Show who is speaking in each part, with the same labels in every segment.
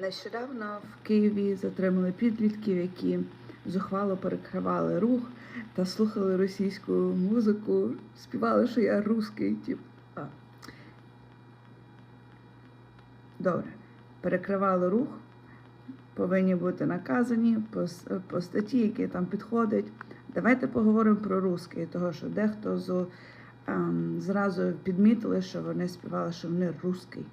Speaker 1: Нещодавно в Києві затримали підлітків, які зухвало перекривали рух та слухали російську музику, співали, що я русський, тип. А. Добре. Перекривали рух, повинні бути наказані по, по статті, які там підходять. Давайте поговоримо про русський, того що дехто з, зразу підмітили, що вони співали, що вони русський.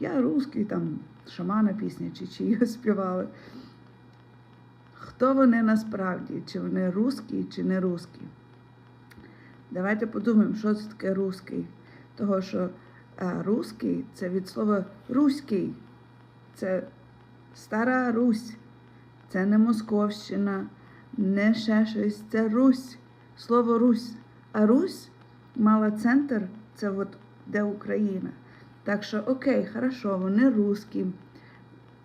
Speaker 1: Я русський, там шамана пісня чи чиї співали. Хто вони насправді? Чи вони русські, чи не русські? Давайте подумаємо, що це таке русський. Того, що е, русський це від слова руський. Це стара Русь. Це не Московщина, не ще щось. Це Русь. Слово Русь. А Русь мала центр, це от де Україна. Так що, окей, хорошо, вони русські,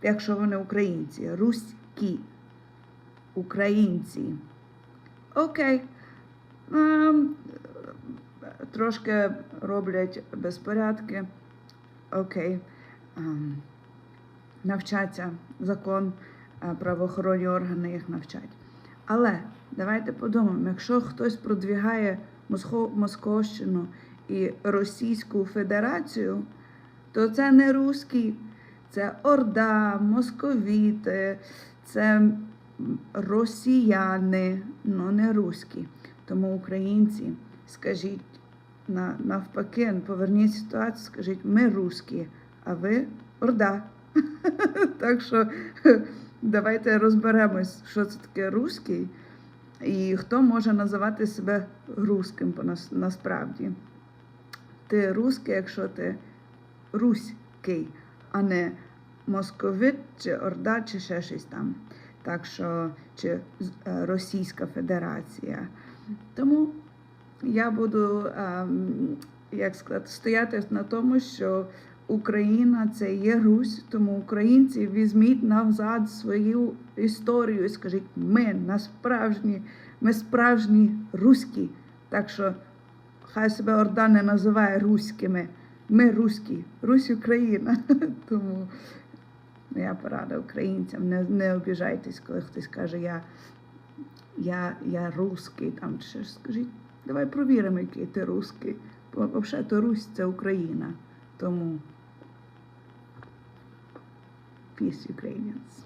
Speaker 1: якщо вони українці, руські, українці. Окей. Ем, трошки роблять безпорядки. Окей. Ем, навчаться закон, е, правоохоронні органи їх навчать. Але давайте подумаємо, якщо хтось продвігає Московщину і Російську Федерацію, то це не русські, це Орда, московіти, це росіяни, ну не руські. Тому українці, скажіть на, навпаки, поверніть ситуацію, скажіть, ми русські, а ви Орда. Так що давайте розберемось, що це таке руський, і хто може називати себе руським по насправді. Ти русський, якщо ти руський, а не московит, чи Орда, чи ще щось там. Так що, чи е, Російська Федерація. Тому я буду, ем, як сказати, стояти на тому, що Україна це є Русь, тому українці візьміть назад свою історію і скажіть, ми насправжні, ми справжні руські. Так що хай себе Орда не називає руськими. Ми руські, Русь Україна. Тому я порада українцям, не, не обіжайтесь, коли хтось каже, я, я, я русський, там щось скажіть, давай провіримо, який ти русський. Взагалі то Русь це Україна. Тому peace Ukrainians.